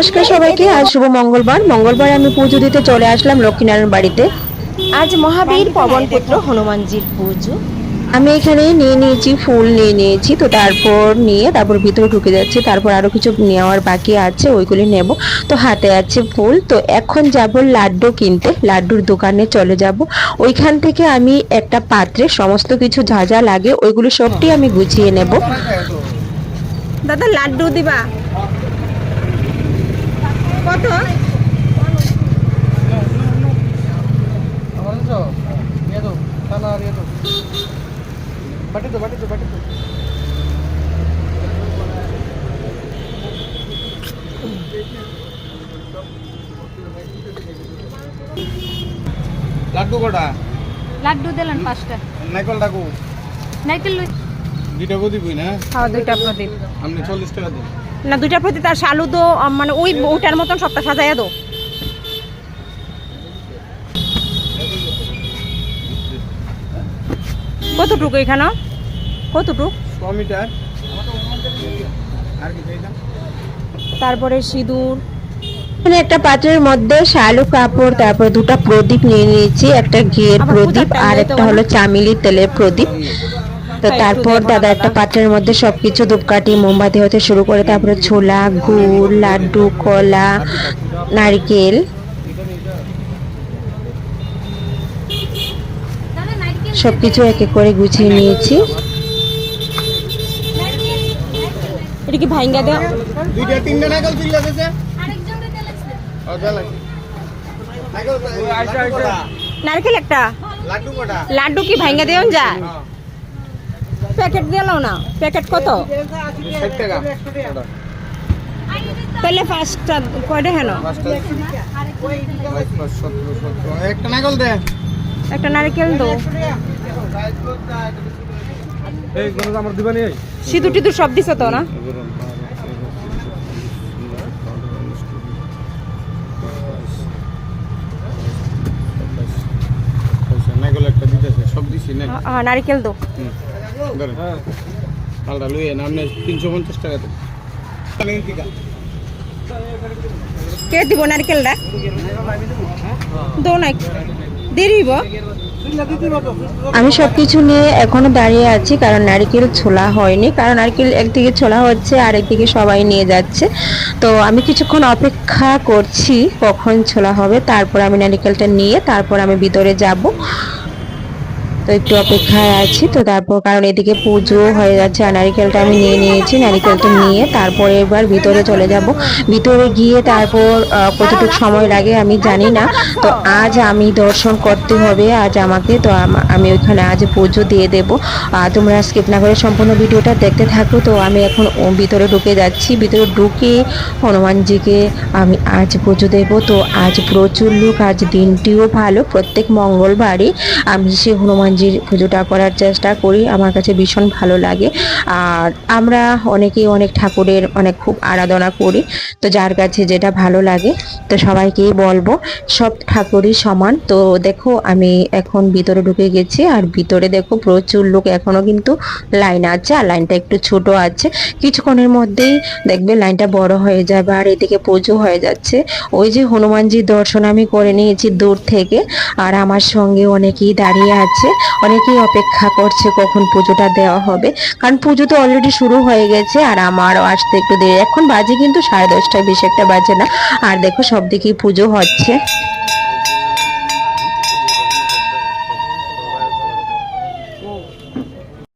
নমস্কার সবাইকে আজ শুভ মঙ্গলবার। মঙ্গলবার আমি পুজো দিতে চলে আসলাম লক্ষ্মীনারায়ণ বাড়িতে। আজ মহাবীর পবনপুত্র হনুমানজির পুজো। আমি এখানে নিয়ে নিয়েছি ফুল নিয়ে নিয়েছি তো তারপর নিয়ে তারপর ভিতরে ঢুকে যাচ্ছি তারপর আরও কিছু নেওয়ার বাকি আছে ওইগুলি নেব। তো হাতে আছে ফুল তো এখন যাব লাড্ডু কিনতে লাড্ডুর দোকানে চলে যাব। ওইখান থেকে আমি একটা পাত্রে সমস্ত কিছু যা যা লাগে ওইগুলো সবটি আমি গুছিয়ে নেব। দাদা লাড্ডু দিবা? কত? লাড্ডু কটা? লাড্ডু দিলেন পাঁচটা। নাইকল ডাকু। নাইকেল দুইটা গদি না? খাওয়া দুইটা প্রদীপ আপনি চল্লিশ টাকা দিন। না দুইটা প্রতি তার শালু তো আম, মানে ওই ওটার মতন সবটা সাজাইয়া দো। কতটুকু এখানে? কতটুকু? তারপরে সিঁদুর। এখানে একটা পাত্রের মধ্যে শালু কাপড় তারপর দুটো প্রদীপ নিয়ে নিয়েছি একটা ঘিয়ের আবার প্রদীপ আর একটা হলো চামিলি তেলের প্রদীপ। তো তারপর দাদা একটা পাত্রের মধ্যে সব সবকিছু ধূপকাঠি মোমবাতি হতে শুরু করে তারপরে ছোলা গুড় লাড্ডু কলা নারকেল। সবকিছু এক এক করে গুছিয়ে নিয়েছি। এটা কি ভাইঙ্গা দেওয়া? দুইটা তিনটা নাইকল তুই লাগেছে ও যা লাগে নাইকল নারকেল একটা? লাড্ডু কটা? লাড্ডু কি ভাইঙ্গা দেওয়া? যায় হ্যাঁ প্যাকেট দিলাও না। প্যাকেট কত? তাহলে পাঁচটা কয়টা হেন। একটা নাইকল দে। একটা নারকেল দো। এই কোনো আমার দিবা নেই সিঁদুর টিদুর সব দিছে তো না? হ্যাঁ নারকেল দো। ধরেন। আলটা লইয়ে তিনশো পঞ্চাশ টাকা কে দিব নারকেলটা? দো আমি সবকিছু নিয়ে এখনও দাঁড়িয়ে আছি কারণ নারকেল ছোলা হয়নি। কারণ নারকেল একদিকে ছোলা হচ্ছে আর একদিকে সবাই নিয়ে যাচ্ছে। তো আমি কিছুক্ষণ অপেক্ষা করছি কখন ছোলা হবে। তারপর আমি নারকেলটা নিয়ে তারপর আমি ভিতরে যাব। তো একটু অপেক্ষায় আছি। তো তারপর কারণ এদিকে পুজো হয়ে যাচ্ছে, আর নারিকেলটা আমি নিয়ে নিয়েছি, নারিকেলটা নিয়ে তারপরে এবার ভিতরে চলে যাব। ভিতরে গিয়ে তারপর কতটুকু সময় লাগে আমি জানি না। তো আজ আমি দর্শন করতে হবে, আজ আমাকে, তো আমি ওইখানে আজ পুজো দিয়ে দেবো। তোমরা স্কিপ না করে সম্পূর্ণ ভিডিওটা দেখতে থাকো। তো আমি এখন ভিতরে ঢুকে যাচ্ছি। ভিতরে ঢুকে হনুমানজিকে আমি আজ পুজো দেবো। তো আজ প্রচুর লোক, আজ দিনটিও ভালো। প্রত্যেক মঙ্গলবারই আমি সে হনুমানজির পুজোটা করার চেষ্টা করি, আমার কাছে ভীষণ ভালো লাগে। আর আমরা অনেকেই অনেক ঠাকুরের অনেক খুব আরাধনা করি, তো যার কাছে যেটা ভালো লাগে, তো সবাইকেই বলব, সব ঠাকুরই সমান। তো দেখো, আমি এখন ভিতরে ঢুকে গেছি, আর ভিতরে দেখো প্রচুর লোক এখনও কিন্তু লাইন আছে, আর লাইনটা একটু ছোট আছে। কিছুক্ষণের মধ্যেই দেখবে লাইনটা বড় হয়ে যাবে, আর এদিকে পুজো হয়ে যাচ্ছে। ওই যে হনুমানজির দর্শন আমি করে নিয়েছি দূর থেকে, আর আমার সঙ্গে অনেকেই দাঁড়িয়ে আছে। অনেকেই অপেক্ষা করছে কখন পুজোটা দেওয়া হবে। কারণ পুজো তো অলরেডি শুরু হয়ে গেছে আর আমারও আসতে একটু দেরি। এখন বাজে কিন্তু সাড়ে দশটায় বেশি একটা বাজে না। আর দেখো সব দিকেই পুজো হচ্ছে।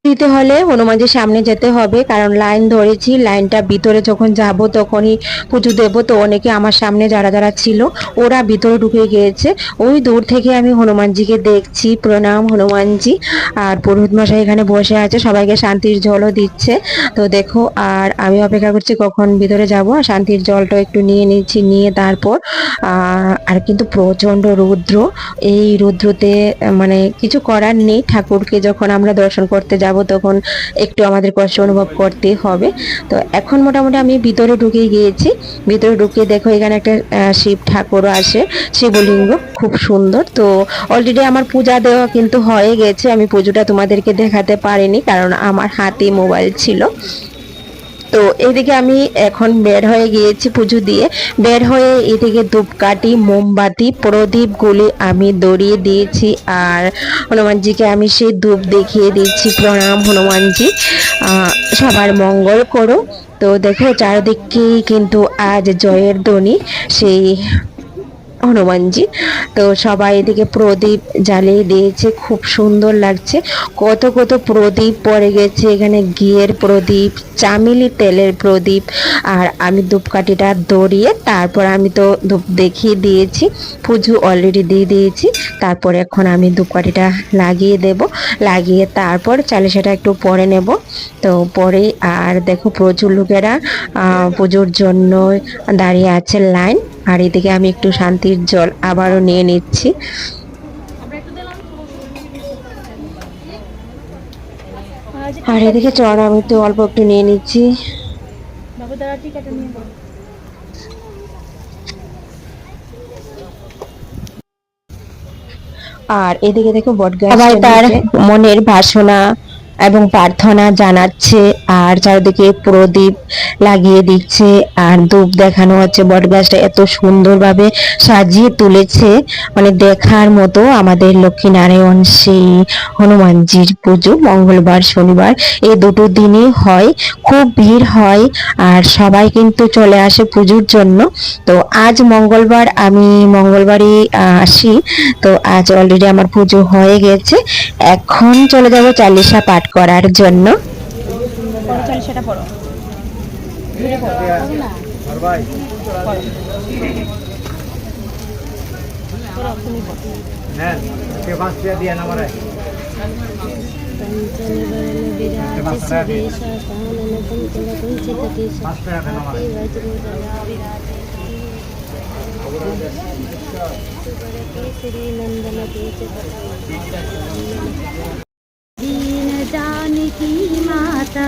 দিতে হলে হনুমানজির সামনে যেতে হবে, কারণ লাইন ধরেছি, লাইনটা ভিতরে যখন যাব তখনই পুজো দেবো। তো অনেকে আমার সামনে যারা যারা ছিল, ওরা ভিতরে ঢুকে গিয়েছে। ওই দূর থেকে আমি হনুমানজিকে দেখছি। প্রণাম হনুমানজি। আর পুরোহিত মশাই এখানে বসে আছে, সবাইকে শান্তির জলও দিচ্ছে। তো দেখো, আর আমি অপেক্ষা করছি কখন ভিতরে যাব। আর শান্তির জলটা একটু নিয়ে নিচ্ছি, নিয়ে তারপর আর কিন্তু প্রচণ্ড রুদ্র। এই রুদ্রতে মানে কিছু করার নেই। ঠাকুরকে যখন আমরা দর্শন করতে যাব তখন একটু আমাদের কষ্ট অনুভব করতে হবে। তো এখন মোটামুটি আমি ভিতরে ঢুকে গিয়েছি। ভিতরে ঢুকে দেখো এখানে একটা শিব ঠাকুরও আসে শিবলিঙ্গ খুব সুন্দর। তো অলরেডি আমার পূজা দেওয়া কিন্তু হয়ে গেছে। আমি পুজোটা তোমাদেরকে দেখাতে পারিনি কারণ আমার হাতে মোবাইল ছিল। তো এদিকে আমি এখন বের হয়ে গিয়েছি পুজো দিয়ে। বের হয়ে এদিকে ধূপকাঠি, মোমবাতি প্রদীপগুলি আমি দড়িয়ে দিয়েছি আর হনুমানজিকে আমি সেই ধূপ দেখিয়ে দিচ্ছি প্রণাম হনুমানজি। সবার মঙ্গল করো তো দেখো চারিদিকেই কিন্তু আজ জয়ের ধ্বনি, সেই হনুমানজি। তো সবাই এদিকে প্রদীপ জ্বালিয়ে দিয়েছে, খুব সুন্দর লাগছে। কত কত প্রদীপ পড়ে গেছে, এখানে ঘিয়ের প্রদীপ, চামিলি তেলের প্রদীপ। আর আমি ধূপকাঠিটা দড়িয়ে তারপর আমি তো ধূপ দেখিয়ে দিয়েছি, পুজো অলরেডি দিয়ে দিয়েছি। তারপর এখন আমি ধূপকাঠিটা লাগিয়ে দেব। লাগিয়ে তারপর চালিশাটা একটু পরে নেব। তো পরে আর দেখো প্রচুর লোকেরা পুজোর জন্য দাঁড়িয়ে আছে লাইন। আর এদিকে আমি একটু শান্তির জল আবারও নিয়ে নিচ্ছি। আর এদিকে চড় আমি তো অল্প একটু নিয়ে নিচ্ছি। আর এদিকে দেখো বটগাছ সবাই তার মনের বাসনা এবং প্রার্থনা জানাচ্ছে। আর চারিদিকে প্রদীপ লাগিয়ে দিচ্ছে, আর ধূপ দেখানো হচ্ছে। বটগাছটা এত সুন্দরভাবে সাজিয়ে তুলেছে মানে দেখার মতো আমাদের লক্ষ্মীনারায়ণ সেই হনুমানজির পুজো, মঙ্গলবার, শনিবার এই দুটো দিনই হয়। খুব ভিড় হয়, আর সবাই কিন্তু চলে আসে পুজোর জন্য। তো আজ মঙ্গলবার, আমি মঙ্গলবারই আসি। তো আজ অলরেডি আমার পুজো হয়ে গেছে। এখন চলে যাব চালিশা পাঠ করার জন্য। পরে চল সেটা পড়ো আর ভাই নেন কে পাঁচ টাকা দিয়ে না মারে পাঁচ টাকা দেন আমারে दीन जानकी माता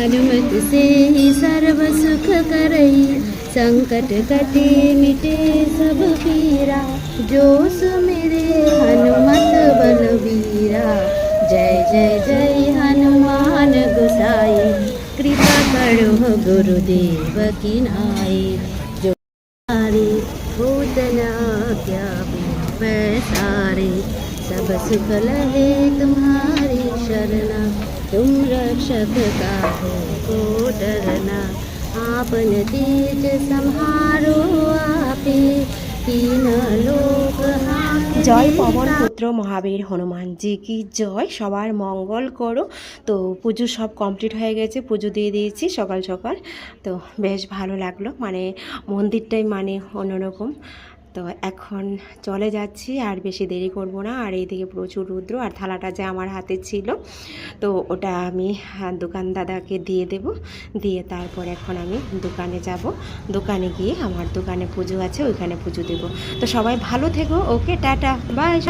हनुमत से ही सर्व सुख करई। संकट कटे मिटे सब पीरा। जो सुमिरे हनुमत बलवीरा। जय जय जय हनुमान गोसाई। कृपा करो गुरुदेव की नाई। जो सारे भूतना क्या पैसारे सब सुख लहे तुम्हारी शरणा। तुम रक्षक का हो को डरना आपन तेज संहारो आपे तीन लोक हाके জয় পবন পুত্র মহাবীর হনুমানজি কি জয় সবার মঙ্গল করো তো পুজো সব কমপ্লিট হয়ে গেছে পুজো দিয়ে দিয়েছি সকাল সকাল তো বেশ ভালো লাগলো মানে মন্দিরটাই মানে অন্যরকম তো এখন চলে যাচ্ছি আর বেশি দেরি করব না। আর এইদিকে প্রচুর রুদ্র আর থালাটা যে আমার হাতে ছিল, তো ওটা আমি দোকান দাদাকে দিয়ে দেব। দিয়ে তারপর এখন আমি দোকানে যাব। দোকানে গিয়ে আমার দোকানে পুজো আছে, ওইখানে পুজো দেব। তো সবাই ভালো থেকো। Okay, tata. বাই।